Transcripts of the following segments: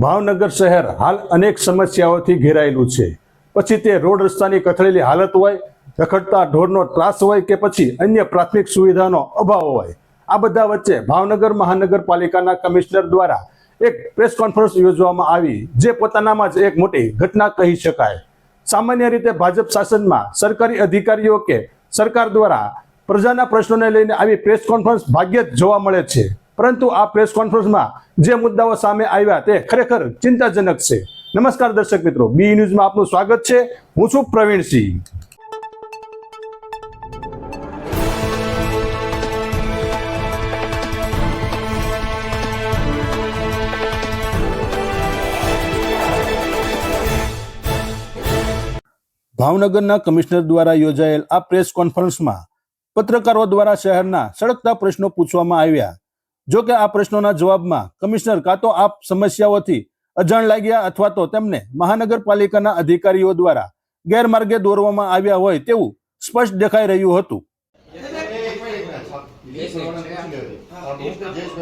ભાવનગર શહેર હાલ અનેક સમસ્યાઓથી ઘેરાયેલું છે. પછી તે રોડ રસ્તાની કથળેલી હાલત હોય, રખડતા ઢોરનો ત્રાસ હોય કે પછી અન્ય પ્રાથમિક સુવિધાનો અભાવ હોય. આ બધા વચ્ચે ભાવનગર મહાનગરપાલિકાના કમિશનર દ્વારા એક પ્રેસ કોન્ફરન્સ યોજવામાં આવી, જે પોતાનામાં જ એક મોટી ઘટના કહી શકાય. સામાન્ય રીતે ભાજપ શાસનમાં સરકારી અધિકારીઓ કે સરકાર દ્વારા પ્રજાના પ્રશ્નોને લઈને આવી પ્રેસ કોન્ફરન્સ ભાગ્યે જ જોવા મળે છે. પરંતુ આ પ્રેસ કોન્ફરન્સમાં જે મુદ્દાઓ સામે આવ્યા તે ખરેખર ચિંતાજનક છે. નમસ્કાર દર્શક મિત્રો બી ન્યૂઝમાં આપનું સ્વાગત છે. હું છું પ્રવીણસિંહ ભાવનગરના કમિશનર દ્વારા યોજાયેલ આ પ્રેસ કોન્ફરન્સમાં પત્રકારો દ્વારા શહેરના સળગતા પ્રશ્નો પૂછવામાં આવ્યા. જો કે આ પ્રશ્નોના જવાબમાં કમિશનર કાં તો આ સમસ્યાઓથી અજાણ લાગ્યા અથવા તો તેમને મહાનગરપાલિકાના અધિકારીઓ દ્વારા ગેરમાર્ગે દોરવામાં આવ્યા હોય તેવું સ્પષ્ટ દેખાઈ રહ્યું હતું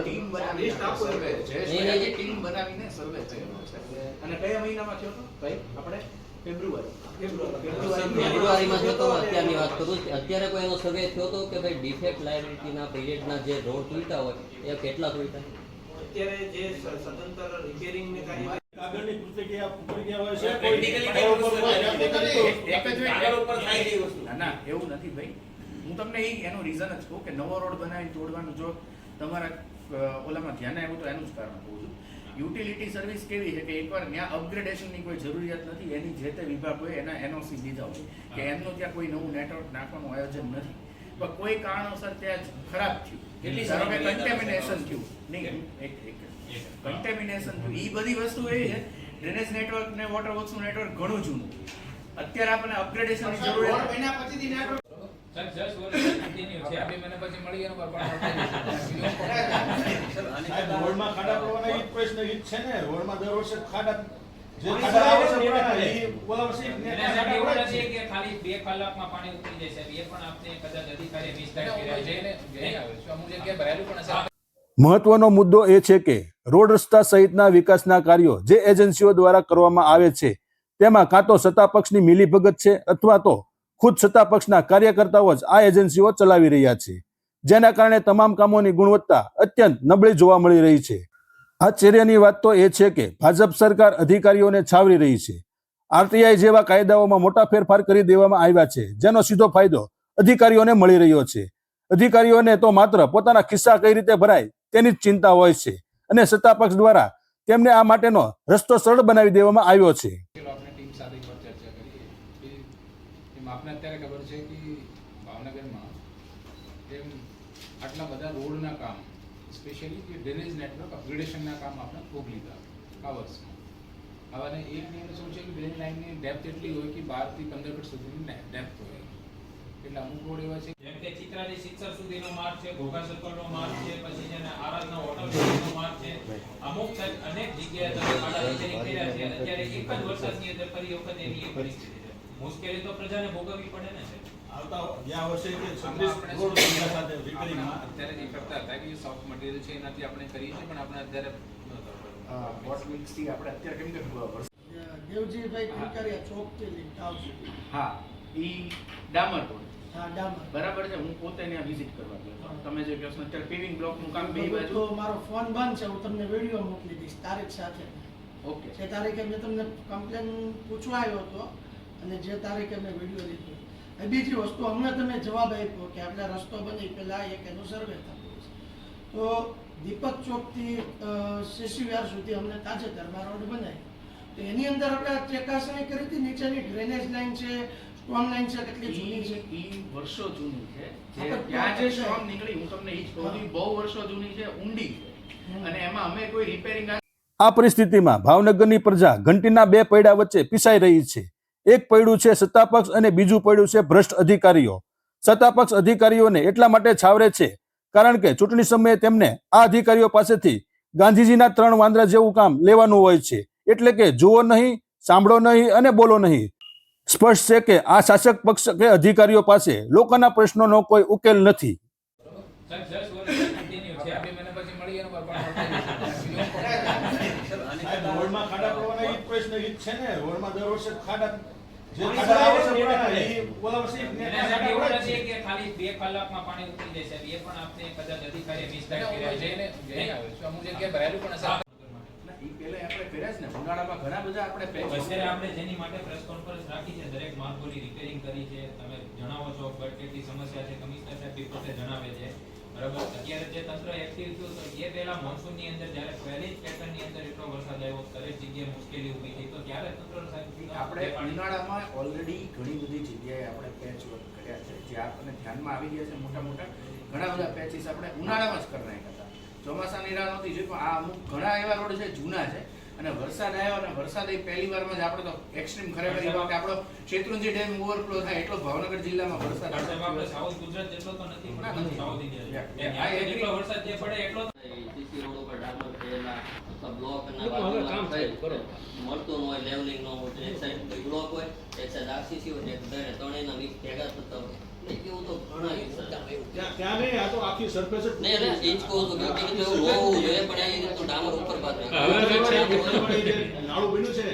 ટીમ બનાવીને સર્વે છે જે ટીમ બનાવીને સર્વે થયેલો છે અને કયા મહિનામાં થયો હતો ભાઈ આપણે ફેબ્રુઆરી ફેબ્રુઆરીમાં જો તો અત્યારની વાત કરું અત્યારે કોઈ એનો સર્વે થયો હતો કે ભાઈ ડિફેક્ટ લાયબિલિટીના પીરિયડના જે રોડ તૂટ્યા હોય એ કેટલા તૂટ્યા? અત્યારે જે સદંતર રિપેરિંગ ને કાર્ય આગળની પ્રતિક્રિયા પ્રતિક્રિયા હોય છે. એક જ મિનિટ. ના ના એવું નથી ભાઈ. હું તમને એનું રીઝન જ કહું કે નવો રોડ બનાવીને તોડવાનું જો તમારા ઓલામાં ધ્યાન આવ્યું તો એનું જ કારણ કહું છું યુટિલિટી સર્વિસ કેવી છે કે એકવાર ત્યાં અપગ્રેડેશનની કોઈ જરૂરિયાત નથી એની જે તે વિભાગ હોય એના એનઓસી લીધા હોય કે એમનું ત્યાં કોઈ નવું નેટવર્ક નાખવાનું આયોજન નથી. પણ કોઈ કારણોસર ત્યાં ખરાબ થયું. એટલી ધારો કે કન્ટેમિનેશન થયું. નહીં એક એક કન્ટેમિનેશન થયું. એ બધી વસ્તુ એ છે ડ્રેનેજ નેટવર્ક ને વોટર વર્ક્સનું નેટવર્ક ઘણું જૂનું. અત્યારે આપણને અપગ્રેડેશનની જરૂર છે પછી પણ રોડમાં ખાડા પડવાના ઈ પ્રશ્ન ઈ છે ને. રોડમાં દર વર્ષે ખાડા જે ખાડા આવે છે આવે પડવાના, છે. ઈ ઓલા વર્ષે ઈ એને નેટના સાહેબ ખાડા એવું નથી કે ખાલી બે કલાકમાં પાણી ઉતરી જશે એ પણ આપને કદાચ અધિકારી મિસગાઈડ કર્યા છે. જઈને આવે છે. અમુક જગ્યાએ ભરાયેલું પણ હશે. મહત્વનો મુદ્દો એ છે કે રોડ રસ્તા સહિતના વિકાસના કાર્યો જે એજન્સીઓ દ્વારા કરવામાં આવે છે તેમાં કાં તો સત્તાપક્ષની મિલીભગત છે અથવા તો ખુદ સત્તા પક્ષના કાર્યકર્તાઓ જ આ એજન્સીઓ ચલાવી રહ્યા છે. જેના કારણે તમામ કામોની ગુણવત્તા અત્યંત નબળી જોવા મળી રહી છે. આશ્ચર્યની વાત તો એ છે કે ભાજપ સરકાર અધિકારીઓને છાવરી રહી છે. આરટીઆઈ જેવા કાયદાઓમાં મોટા ફેરફાર કરી દેવામાં આવ્યા છે, જેનો સીધો ફાયદો અધિકારીઓને મળી રહ્યો છે. અધિકારીઓને તો માત્ર પોતાના ખિસ્સા કઈ રીતે ભરાય તેની જ ચિંતા હોય છે અને સત્તાપક્ષ દ્વારા તેમને આ માટેનો રસ્તો સરળ બનાવી દેવામાં આવ્યો છે ચલો આપણે ટીમ સાથે એક વાર ચર્ચા કરીએ કે એમ અત્યારે ખબર છે કે ભાવનગરમાં જેમ આટલા બધા રોડના કામ સ્પેશિયલી કે ડ્રેનેજ નેટવર્ક અપગ્રેડેશનના કામ આપણે ખૂબ લીધા આ વર્ષમાં. હવે એક નિયમ શું છે કે ડ્રેન લાઇનની ડેપ્થ એટલી હોય કે બારથી પંદર ફીટ સુધીની ડેપ્થ હોય. એટલે અમુક રોડ એવા છે જેમ કે ચિત્રાજી શિક્ષક સુધીનો માર્ગ છે, ઘોઘા સર્કલનો માર્ગ છે, પછી જેને આરાધના હોટલ સુધીનો માર્ગ છે. અમુક અનેક જગ્યાએ તમે ખાડા રિપેરિંગ કર્યા છે અત્યારે એક જ વરસાદની અંદર ફરી વખત એની પરિસ્થિતિ મુશ્કેલી તો પ્રજાને ભોગવવી પડે ને આવતા ગયા વર્ષે કે આમાં આપણે શું આપણા અત્યારે જે કરતા હતા કે સોફ્ટ મટીરીયલ છે એનાથી આપણે કરીએ છીએ પણ આપણે અત્યારે વોટ મિક્સથી આપણે અત્યારે કેમ કે વર્ષ. દેવજીભાઈ ચોક ચોકથી લીંક આવશે હા ઈ ડામર રોડ. હા ડામર. બરાબર છે હું પોતે ત્યાં વિઝિટ કરવા ગયો. તમે જે કહો છો અત્યારે પેવિંગ બ્લોકનું કામ બે બાજુ. તો મારો ફોન બંધ છે હું તમને વિડિયો મોકલી દઈશ તારીખ સાથે. ઓકે. છે તારીખે મેં તમને કમ્પ્લેન પૂછવા આવ્યો હતો અને જે તારીખે મેં વીડિયો લીધો. એ બીજી વસ્તુ હમણાં તમે જવાબ આપ્યો કે આપણે રસ્તો બની પહેલાં એક એનો સર્વે થતો તો દીપક ચોકથી શિશુ સુધી અમને તાજેતરમાં રોડ બનાવ્યો તો એની અંદર આપણે ચકાસણી કરી હતી નીચેની ડ્રેનેજ લાઈન છે સ્ટોન લાઈન છે કેટલી જૂની છે? ઈ ઈ વર્ષો જૂની છે. જે ત્યાં જે છે. સ્ટ્રોંગ નીકળી હું તમને એ જ કહું છું બહુ વર્ષો જૂની છે ઊંડી છે. અને એમાં અમે કોઈ રિપેરિંગ આ પરિસ્થિતિમાં ભાવનગરની પ્રજા ઘંટીના બે પૈડા વચ્ચે પીસાઈ રહી છે. એક પૈડું છે સત્તાપક્ષ અને બીજું પૈડું છે ભ્રષ્ટ અધિકારીઓ. સત્તાપક્ષ અધિકારીઓને એટલા માટે છાવરે છે કારણ કે ચૂંટણી સમયે તેમને આ અધિકારીઓ પાસેથી ગાંધીજીના ત્રણ વાંદરા જેવું કામ લેવાનું હોય છે. એટલે કે જુઓ નહીં, સાંભળો નહીં અને બોલો નહીં. સ્પષ્ટ છે કે આ શાસક પક્ષ કે અધિકારીઓ પાસે લોકોના પ્રશ્નોનો કોઈ ઉકેલ નથી. છે ને. રોડમાં દર વર્ષે ખાડા ખાલી બે કલાકમાં પાણી ઉતરી જશે. એ પણ આપણે કદાચ ભરાયેલું પણ ઉનાળામાં ઘણા બધા આપણે અત્યારે આપણે જેની માટે પ્રેસ કોન્ફરન્સ રાખી છે દરેક માર્ગોની રિપેરિંગ કરી છે. તમે જણાવો છો બટ કેટલી સમસ્યા છે. કમિશનર સાહેબ બી પોતે જણાવે છે. બરાબર? અત્યારે જે તંત્ર એક્ટિવ થયું તો એ પહેલા મોન્સૂનની અંદર જ્યારે પહેલી જ પેટર્નની અંદર એટલો દરેક જગ્યાએ મુશ્કેલી ઊભી થઈ તો ત્યારે તંત્ર સાહેબ આપણે ઉનાળામાં ઓલરેડી ઘણી બધી જગ્યાએ આપણે પેચ વર્ક કર્યા છે જે આપણને ધ્યાનમાં આવી ગયા છે મોટા મોટા ઘણા બધા પેચીસ આપણે ઉનાળામાં જ કરી નાખ્યા હતા ચોમાસાની રાહ નહોતી જોઈ પણ આ અમુક ઘણા એવા રોડ છે જૂના છે અને વરસાદ આવ્યો અને વરસાદ એ પહેલી વારમાં જ આપણે તો એક્સ્ટ્રીમ ખરેખર એ વખતે આપણો શેત્રુંજી ડેમ ઓવરફ્લો થાય એટલો ભાવનગર જિલ્લામાં વરસાદ આપણે સાઉથ ગુજરાત જેટલો તો નથી પણ નથી. South India. છે. વરસાદ જે પડે એટલો સીસી રોડ ઉપર ડામર થયેલા બ્લોક ના એ તો હવે કામ બાજુમાં થાય, બરોબર. મળતું ન હોય લેવલિંગ ન હોય એક સાઈડ બ્લોક હોય એક સાઈડ આરસીસી હોય એક સાઈડ ત્રણેયના મિક્સ ભેગા થતા હોય. એવું તો ઘણા કિસ્સા ત્યાં ત્યાં નહીં આ તો આખી surface નહીં એટલે એ જ કહું છું કે બીજું એવું હોવું જોઈએ પણ એ રીતનું ડામર ઉપર પાત્ર પણ એ જે નાળું બન્યું છે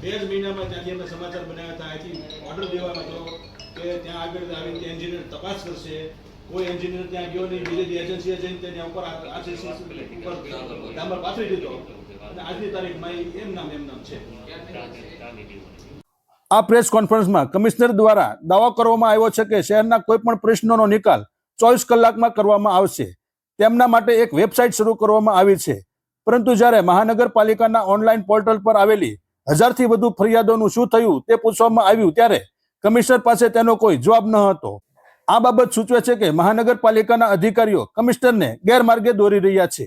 બે જ મહિનામાં ત્યાંથી અમે સમાચાર બનાવ્યા હતા. અહીંથી ઓર્ડર દેવાનો હતો કે ત્યાં આગળ આવીને એન્જિનિયર તપાસ કરશે. કોઈ એન્જિનિયર ત્યાં ગયો નહીં બીજી એજન્સીએ જઈને તેની ઉપર આરસીસી ઉપર નંબર પાથરી દીધો. અને આજની તારીખમાં એમ નામ એમ નામ છે. આ પ્રેસ કોન્ફરન્સમાં કમિશનર દ્વારા દાવો કરવામાં આવ્યો છે કે શહેરના કોઈ પણ પ્રશ્નોનો નિકાલ ચોવીસ કલાકમાં કરવામાં આવશે. તેમના માટે એક વેબસાઇટ શરૂ કરવામાં આવી છે. પરંતુ જ્યારે મહાનગરપાલિકાના ઓનલાઈન પોર્ટલ પર આવેલી હજારથી વધુ ફરિયાદોનું શું થયું તે પૂછવામાં આવ્યું ત્યારે કમિશનર પાસે તેનો કોઈ જવાબ ન હતો. આ બાબત સૂચવે છે કે મહાનગરપાલિકાના અધિકારીઓ કમિશનરને ગેરમાર્ગે દોરી રહ્યા છે.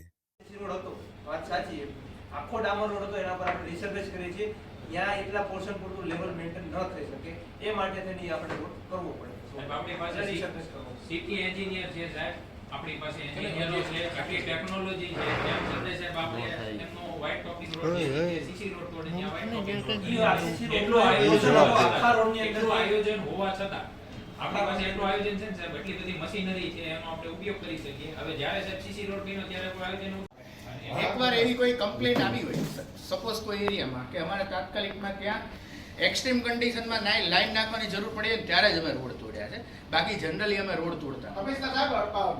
રોડ હતો વાત સાચી છે. આખો ડામર રોડ હતો એના પર આપણે રિસર્વેશ કરીએ છીએ. ત્યાં એટલા પોર્શન પૂરતું લેવલ મેન્ટેન ન થઈ શકે. એ માટે તેની આપણે કરવો પડે. આપણી પાસે સિટી એન્જિનિયર છે સાહેબ. આપણી પાસે એન્જિનિયરો છે. આટલી ટેકનોલોજી છે. જેમ સંદેશ સાહેબ આપણે એમનો વ્હાઇટ ટોપિંગ રોડ છે સીસી રોડ તોડીને આવા એટલું આયોજન હોવા છતાં- આપણી પાસે એટલું આયોજન છે ને સાહેબ એટલી બધી મશીનરી છે એનો આપણે ઉપયોગ કરી શકીએ. હવે જ્યારે સાહેબ સીસી રોડ બન્યો ત્યારે કોઈ આયોજન એકવાર એવી કોઈ કમ્પ્લેન્ટ આવી હોય સપોઝ કોઈ એરિયામાં કે અમારે તાત્કાલિકમાં ત્યાં એક્સ્ટ્રીમ કન્ડિશનમાં નાઈ લાઈન નાખવાની જરૂર પડે ત્યારે જ અમે રોડ તોડ્યા છે. બાકી જનરલી અમે રોડ તોડતા. કમિશનર સાહેબ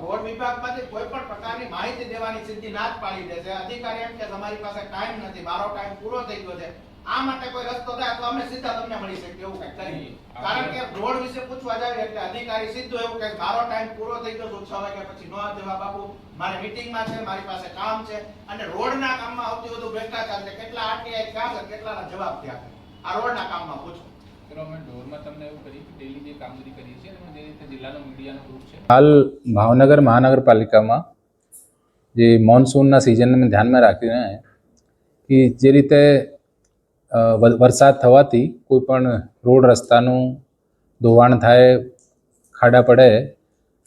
રોડ વિભાગમાંથી કોઈ પણ પ્રકારની માહિતી દેવાની સિદ્ધિ ના જ પાડી દે છે. અધિકારી એમ કે તમારી પાસે ટાઈમ નથી મારો ટાઈમ પૂરો થઈ ગયો છે. આ માટે કોઈ રસ્તો થાય તો અમે સીધા તમને મળી શકીએ એવું કંઈક કરીએ કારણ કે રોડ વિશે પૂછવા જાય એટલે અધિકારી સીધો એવું કે મારો ટાઈમ પૂરો થઈ ગયો છે વાગ્યા પછી નો જવાબ બાપુ મારે મીટિંગમાં છે મારી પાસે કામ છે. અને રોડના કામમાં આવતી બધું ભ્રષ્ટાચાર છે. કેટલા આરટીઆઈ ક્યાં છે કેટલાના જવાબ ત્યાં આ રોડના કામમાં પૂછો. ચલો અમે ઢોરમાં તમને એવું કરી કે ડેલી જે કામગીરી કરીએ છીએ એમાં જે રીતે જિલ્લાનો મીડિયાનો ગ્રુપ છે. હાલ ભાવનગર મહાનગરપાલિકામાં જે મોન્સૂનના સિઝનને ધ્યાનમાં રાખીને કે જે રીતે વરસાદ થવાથી કોઈ પણ રોડ રસ્તાનું ધોવાણ થાય, ખાડા પડે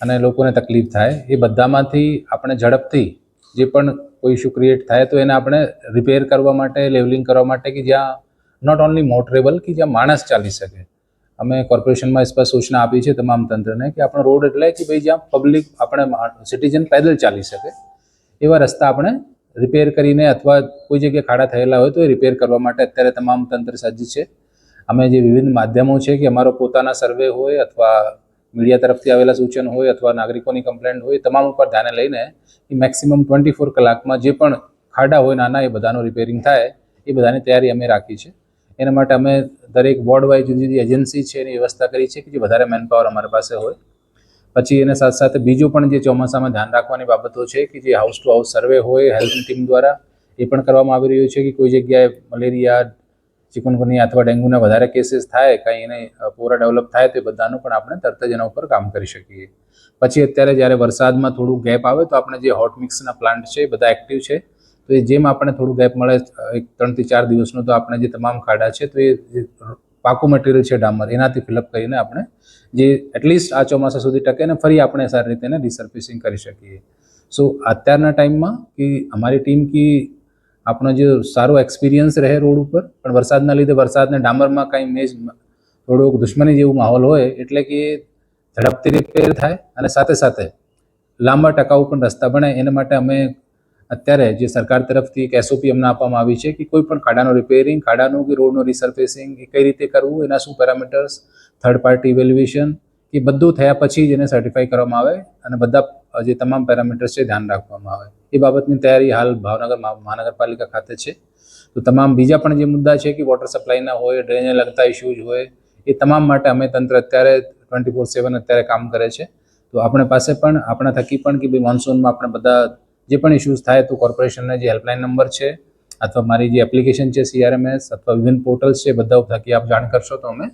અને લોકોને તકલીફ થાય, એ બધામાંથી આપણે ઝડપથી જે પણ કોઈ ઇસ્યુ ક્રિએટ થાય તો એને આપણે રિપેર કરવા માટે, લેવલિંગ કરવા માટે કે જ્યાં નોટ ઓનલી મોટરેબલ કે જ્યાં માણસ ચાલી શકે. અમે કોર્પોરેશનમાં સ્પષ્ટ સૂચના આપી છે તમામ તંત્રને કે આપણો રોડ એટલે કે ભાઈ જ્યાં પબ્લિક આપણે સિટીઝન પેદલ ચાલી શકે, એવા રસ્તા આપણે રિપેર કરીને અથવા કોઈ જગ્યાએ ખાડા થયેલા હોય તો એ રિપેર કરવા માટે અત્યારે તમામ તંત્ર સજ્જ છે. અમે જે વિવિધ માધ્યમો છે કે અમારો પોતાના સર્વે હોય અથવા મીડિયા તરફથી આવેલા સૂચન હોય અથવા નાગરિકોની કમ્પ્લેન્ટ હોય તમામ ઉપર ધ્યાને લઈને એ મેક્સિમમ ટ્વેન્ટી ફોર કલાકમાં જે પણ ખાડા હોય નાના, એ બધાનું રિપેરિંગ થાય, એ બધાની તૈયારી અમે રાખી છે. એના માટે અમે દરેક વોર્ડ વાઇઝ જુદી જુદી એજન્સી છે એની વ્યવસ્થા કરી છે કે જે વધારે મેનપાવર અમારી પાસે હોય. પછી એને સાથે સાથે બીજું પણ જે ચોમાસામાં ધ્યાન રાખવાની બાબતો છે કે જે હાઉસ ટુ હાઉસ સર્વે હોય હેલ્થની ટીમ દ્વારા, એ પણ કરવામાં આવી રહ્યું છે કે કોઈ જગ્યાએ મલેરિયા ચિકનગુનિયા અથવા ડેન્ગ્યુના વધારે કેસીસ થાય, કંઈ એને પૂરા ડેવલપ થાય, તો બધાનું પણ આપણે તરત જ એના ઉપર કામ કરી શકીએ. પછી અત્યારે જ્યારે વરસાદમાં થોડું ગેપ આવે તો આપણે જે હોટ મિક્સના પ્લાન્ટ છે એ બધા એક્ટિવ છે. તો એ જેમ આપણને થોડું ગેપ મળે એક ત્રણથી ચાર દિવસનું તો આપણે જે તમામ ખાડા છે તો એ પાકું મટીરિયલ છે ડામર, એનાથી ફિલઅપ કરીને આપણે જે એટલીસ્ટ આ ચોમાસા સુધી ટકે ને ફરી આપણે સારી રીતે એને રિસર્ફિસિંગ કરી શકીએ. સો અત્યારના ટાઈમમાં કે અમારી ટીમ કી આપણો જે સારો એક્સપિરિયન્સ રહે રોડ ઉપર, પણ વરસાદના લીધે વરસાદને ડામરમાં કાંઈ મેજ થોડુંક દુશ્મની જેવું માહોલ હોય, એટલે કે ઝડપથી રિપેર થાય અને સાથે સાથે લાંબા ટકાઉ પણ રસ્તા બને એના માટે અમે અત્યારે જે સરકાર તરફથી એક એસઓપી અમને આપવામાં આવી છે કે કોઈ પણ ખાડાનું રિપેરિંગ ખાડાનું કે રોડનું રિસર્ફેસિંગ એ કઈ રીતે કરવું, એના શું પેરામીટર્સ થર્ડ પાર્ટી ઇવેલ્યુએશન એ બધું થયા પછી જ એને સર્ટિફાઈ કરવામાં આવે અને બધા જે તમામ પેરામીટર્સ છે ધ્યાન રાખવામાં આવે. એ બાબતની તૈયારી હાલ ભાવનગર મહાનગરપાલિકા ખાતે છે. તો તમામ બીજા પણ જે મુદ્દા છે કે વોટર સપ્લાયના હોય ડ્રેનને લગતા ઇસ્યુઝ હોય, એ તમામ માટે અમે તંત્ર અત્યારે ટ્વેન્ટી ફોર સેવન અત્યારે કામ કરે છે. તો આપણે પાસે પણ, આપણા થકી પણ કે ભાઈ મોન્સૂનમાં આપણે બધા જે પણ ઇસ્યુઝ થાય તો કોર્પોરેશનના જે હેલ્પલાઇન નંબર છે અથવા મારી જે એપ્લિકેશન છે સીઆરએમએસ અથવા વિભિન્ન પોર્ટલ્સ છે બધા થકી આપ જાણ કરશો તો અમે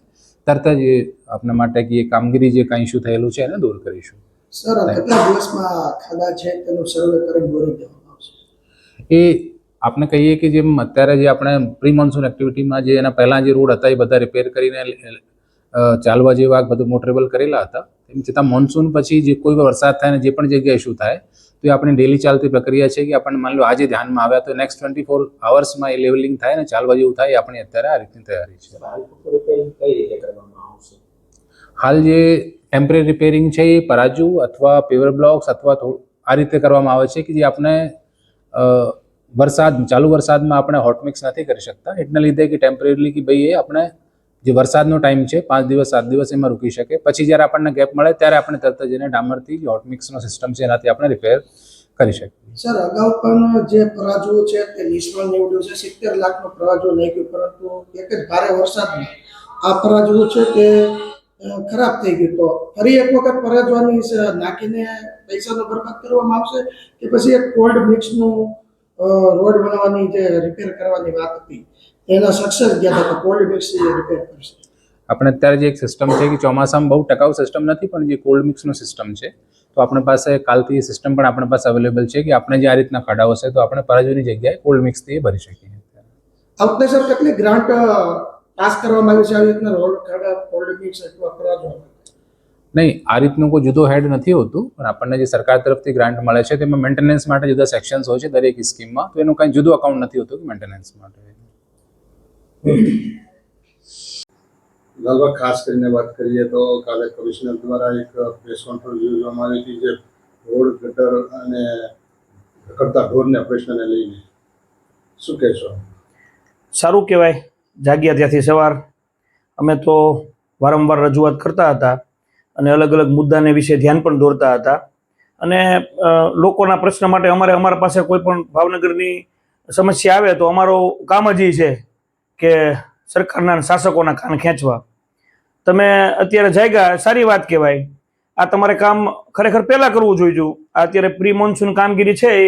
તરત જ આપના માટે કે કામગીરી જે કાંઈ ઇસ્યુ થયેલું છે એને દૂર કરીશું. સર કેટલા દિવસમાં ખાડા છે તેનું સર્વે કરીને બોરી દેવામાં આવશે? એ આપણે કહીએ કે જેમ અત્યારે જે આપણે પ્રી મોન્સૂન એક્ટિવિટીમાં જે એના પહેલાં જે રોડ હતા એ બધા રિપેર કરીને ચાલવા જેવા બધું મોટરેબલ કરેલા હતા. તેમ છતાં મોન્સૂન પછી જે કોઈ વરસાદ થાય ને જે પણ જગ્યાએ ઇસ્યુ થાય તો એ આપણી ડેલી ચાલતી પ્રક્રિયા છે કે આપણને માની લો આજે ધ્યાનમાં આવ્યા તો નેક્સ્ટ ટ્વેન્ટી ફોર અવર્સમાં એ લેવલિંગ થાય ને ચાલવા જેવું થાય આપણી અત્યારે આ રીતની તૈયારી છે. હાલ જે ટેમ્પરરી રિપેરિંગ છે એ પરાજુ અથવા પેવર બ્લોક્સ અથવા આ રીતે કરવામાં આવે છે કે જે આપણે વરસાદ ચાલુ વરસાદમાં આપણે હોટમિક્સ નથી કરી શકતા. એટલા લીધે કે ટેમ્પરરીલી કે ભાઈ એ આપણે જે વરસાદનો ટાઈમ છે, પાંચ દિવસ, સાત દિવસ એમાં રૂકી શકે. પછી જ્યારે આપણને ગેપ મળે, ત્યારે આપણે તરત જ એને ડામરથી જે હોટમિક્સનો સિસ્ટમ છે, એનાથી આપણે રિપેર કરી શકીએ. સર, અગાઉ પણ જે પરાજુ છે, તે નિષ્ફળ નીવડ્યું છે, સિત્તેર લાખનો પરાજુ ગયો પરંતુ એક જ ભારે વરસાદમાં આ પરાજુ છે તે ખરાબ થઈ ગયું. તો ફરી એક વખત પરાજવાની નાખીને પૈસાનો બરબાદ કરવામાં આવશે કે પછી એક કોલ્ડ મિક્સનું રોડ બનાવવાની જે રિપેર કરવાની વાત હતી? એના સક્સેસ ગયા હતા કોલ્ડ મિક્સ રિપેર કરશે. આપણે અત્યારે જે એક સિસ્ટમ છે કે ચોમાસામાં બહુ ટકાઉ સિસ્ટમ નથી પણ જે કોલ્ડ મિક્સનો સિસ્ટમ છે તો આપણી પાસે કાલથી એ સિસ્ટમ પણ આપણી પાસે અવેલેબલ છે કે આપણે જે આ રીતના ખાડાઓ છે તો આપણે પરાજુની જગ્યાએ કોલ્ડ મિક્સથી ભરી શકીએ. આ સર કેટલી ગ્રાન્ટ પાસ કરવામાં આવી છે આવી રીતના રોડ ખાડા કોલ્ડ મિક્સ અથવા પરાજુ નહીં આ રીતનું કોઈ જુદો હેડ નથી હોતું પણ આપણને જે સરકાર તરફથી ગ્રાન્ટ મળે છે તેમાં મેન્ટેનન્સ માટે જુદા સેક્શન્સ હોય છે દરેક સ્કીમમાં તો એનું કંઈ જુદું અકાઉન્ટ નથી હોતું કે મેન્ટેનન્સ માટે. લાલભાઈ ખાસ કરીને વાત કરીએ તો કાલે કમિશનર દ્વારા એક પ્રેસ કોન્ફરન્સ યોજવામાં આવી હતી જે રોડ ગટર અને કરતા ઢોરને પ્રશ્નને લઈને. શું કહેશો? સારું કહેવાય. જાગ્યા ત્યાંથી સવાર. અમે તો વારંવાર રજૂઆત કરતા હતા અને અલગ અલગ મુદ્દાને વિશે ધ્યાન પણ દોરતા હતા. અને લોકોના પ્રશ્ન માટે અમારે અમારા પાસે કોઈ પણ ભાવનગરની સમસ્યા આવે તો અમારો કામ જ છે. કે સરકારના શાસકોના કાન ખેંચવા. તમે અત્યારે જાગ્યા, સારી વાત કહેવાય. આ તમારે કામ ખરેખર પહેલાં કરવું જોઈએ આ અત્યારે પ્રી મોન્સૂન કામગીરી છે, એ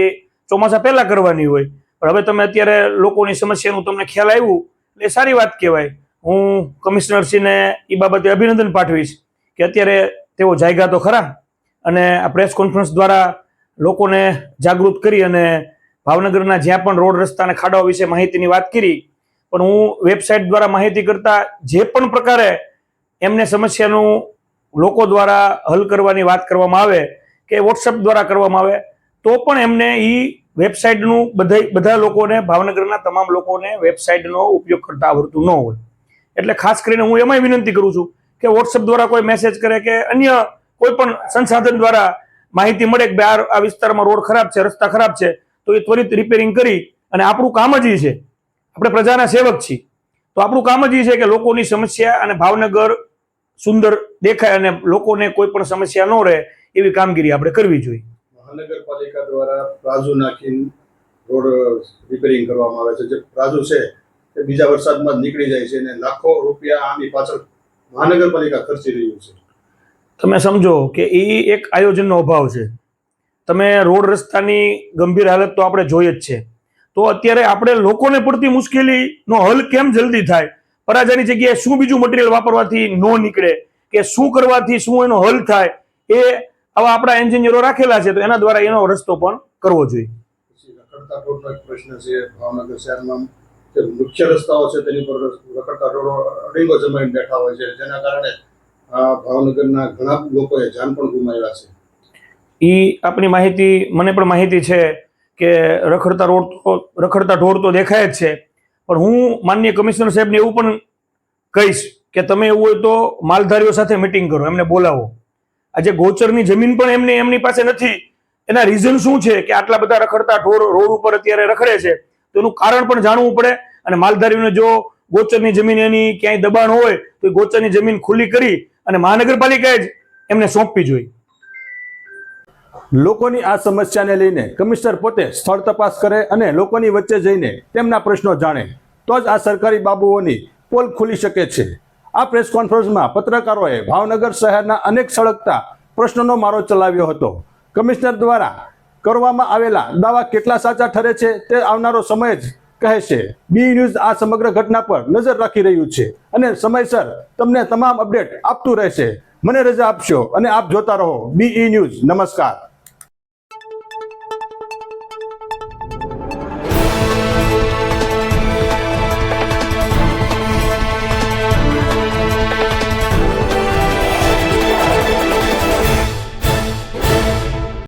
ચોમાસા પહેલાં કરવાની હોય. પણ હવે તમે અત્યારે લોકોની સમસ્યાનું તમને ખ્યાલ આવ્યું, એટલે સારી વાત કહેવાય. હું કમિશનરશ્રીને એ બાબતે અભિનંદન પાઠવીશ કે અત્યારે તેઓ જાગ્યા તો ખરા અને આ પ્રેસ કોન્ફરન્સ દ્વારા લોકોને જાગૃત કરી અને ભાવનગરના જ્યાં પણ રોડ રસ્તા અને ખાડાઓ વિશે માહિતીની વાત કરી પણ હું વેબસાઇટ દ્વારા માહિતી કરતા જે પણ પ્રકારે એમને સમસ્યાનું લોકો દ્વારા હલ કરવાની વાત કરવામાં આવે કે વોટ્સઅપ દ્વારા કરવામાં આવે, તો પણ એમને એ વેબસાઇટનું બધા બધા લોકોને, ભાવનગરના તમામ લોકોને વેબસાઇટનો ઉપયોગ કરતા આવડતું ન હોય. એટલે ખાસ કરીને હું એમાંય વિનંતી કરું છું કે વોટ્સઅપ દ્વારા કોઈ મેસેજ કરે કે અન્ય કોઈ પણ સંસાધન દ્વારા માહિતી મળે કે આ વિસ્તારમાં રોડ ખરાબ છે, રસ્તા ખરાબ છે, તો એ ત્વરિત રિપેરિંગ કરી અને આપણું કામ જ એ છે. આપણે પ્રજાના સેવક છીએ. તો આપણું કામ જ એ છે કે લોકોની સમસ્યા અને ભાવનગર સુંદર દેખાય અને લોકોને કોઈ પણ સમસ્યા ન રહે એવી કામગીરી આપણે કરવી જોઈએ. મહાનગરપાલિકા દ્વારા પ્રાજુ નાખીને રોડ રિપેરિંગ કરવામાં આવે છે. જે પ્રાજુ છે તે બીજા વરસાદમાં નીકળી જાય છે અને લાખો રૂપિયા આની પાછળ મહાનગરપાલિકા ખર્ચી રહ્યું છે. તમે સમજો કે એ એક આયોજનનો અભાવ છે. તમે રોડ રસ્તાની ગંભીર હાલત તો આપણે જોઈ જ છે. તો અત્યારે આપણે લોકોને પડતી મુશ્કેલીનો હલ કેમ જલ્દી થાય? પરાજાની જગ્યાએ શું બીજું મટીરિયલ વાપરવાથી ન નીકળે? કે શું કરવાથી શું એનો હલ થાય? એ આવા આપણા એન્જિનિયરો રાખેલા છે તો એના દ્વારા એનો રસ્તો પણ કરવો જોઈએ. પ્રશ્ન છે ભાવનગર શહેરમાં મુખ્ય રસ્તાઓ છે તેની પર રખડતા અડીંગો જમાઈને બેઠા હોય છે જેના કારણે ભાવનગરના ઘણા લોકોએ જાન પણ ગુમાવ્યા છે. એ આપણી માહિતી મને પણ માહિતી છે કે રખડતા રોડ તો રખડતા ઢોર તો દેખાય જ છે. પણ હું માનનીય કમિશનર સાહેબને એવું પણ કહીશ કે તમે એવું હોય તો માલધારીઓ સાથે મિટિંગ કરો, એમને બોલાવો. આજે ગોચરની જમીન પણ એમની એમની પાસે નથી. એના રીઝન શું છે કે આટલા બધા રખડતા ઢોર રોડ ઉપર અત્યારે રખડે છે? તો એનું કારણ પણ જાણવું પડે અને માલધારીઓને જો ગોચરની જમીન એની ક્યાંય દબાણ હોય તો ગોચરની જમીન ખુલ્લી કરી અને મહાનગરપાલિકાએ જ એમને સોંપવી જોઈએ. લોકોની આ સમસ્યાને લઈને કમિશનર પોતે સ્થળ તપાસ કરે અને લોકોની વચ્ચે જઈને તેમના પ્રશ્નો જાણે. તો જ આ સરકારી બાબુઓની પોલ ખુલી શકે છે. આ પ્રેસ કોન્ફરન્સમાં પત્રકારોએ ભાવનગર શહેરના અનેક સળગતા પ્રશ્નોનો મારો ચલાવ્યો હતો. કમિશનર દ્વારા કરવામાં આવેલા દાવા કેટલા સાચા ઠરે છે તે આવનારો સમય જ કહે છે. બી ન્યૂઝ આ સમગ્ર ઘટના પર નજર રાખી રહ્યું છે અને સમયસર તમને તમામ અપડેટ આપતું રહેશે. મને રજા આપશો અને આપ જોતા રહો. BE news. નમસ્કાર.